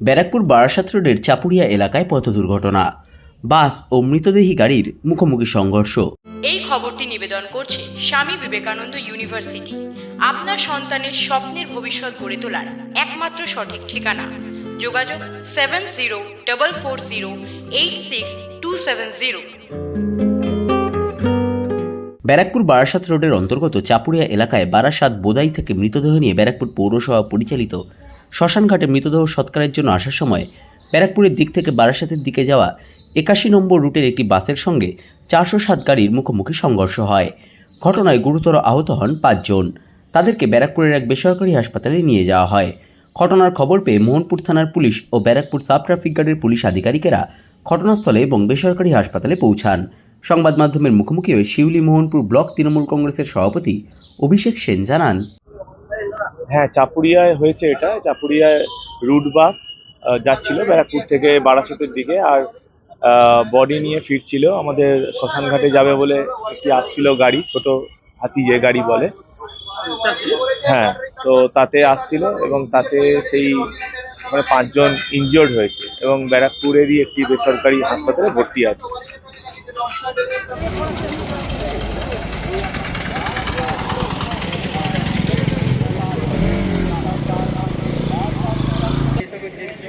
ব্যারাকপুর বারাসাত রোডের চাপুরিয়া এলাকায় পথ দুর্ঘটনা। বাস ও মৃতদেহী গাড়ির মুখোমুখি সংঘর্ষ। এই খবরটি নিবেদন করছে স্বামী বিবেকানন্দ ইউনিভার্সিটি। আপনার সন্তানের স্বপ্নের ভবিষ্যৎ গড়ে তোলার একমাত্র সঠিক ঠিকানা। যোগাযোগ seven zero double four zero eight six two seven zero. Barrackpore Barasat রোডের অন্তর্গত চাপুরিয়া এলাকায় বারাসাত বোদাই থেকে মৃতদেহ নিয়ে ব্যারাকপুর পৌরসভা পরিচালিত শ্মশানঘাটে মৃতদেহ সৎকারের জন্য আসার সময় ব্যারাকপুরের দিক থেকে বারাসাতের দিকে যাওয়া একাশি নম্বর রুটের একটি বাসের সঙ্গে চারশো সাত গাড়ির মুখোমুখি সংঘর্ষ হয়। ঘটনায় গুরুতর আহত হন পাঁচজন। তাদেরকে ব্যারাকপুরের এক বেসরকারি হাসপাতালে নিয়ে যাওয়া হয়। ঘটনার খবর পেয়ে মোহনপুর থানার পুলিশ ও ব্যারাকপুর সাব ট্রাফিক গার্ডের পুলিশ আধিকারিকেরা ঘটনাস্থলে এবং বেসরকারি হাসপাতালে পৌঁছান। সংবাদ মাধ্যমের মুখোমুখি হয়ে শিউলি মোহনপুর ব্লক তৃণমূল কংগ্রেসের সভাপতি অভিষেক সেন জানান হ্যাঁ চাপুরিয়ায় হয়েছে এটা। চাপুরিয়ায় রুট বাস যাচ্ছিল ব্যারাকপুর থেকে বারাসতের দিকে আর বডি নিয়ে ফিরছিল। আমাদের শ্মশানঘাটে যাবে বলে একটি আসছিল গাড়ি, ছোট হাতি যে গাড়ি বলে। হ্যাঁ তো তাতে আসছিল এবং তাতে সেই মানে পাঁচজন ইনজিওর্ড হয়েছে এবং ব্যারাকপুরেরই একটি বেসরকারি হাসপাতালে ভর্তি আছে।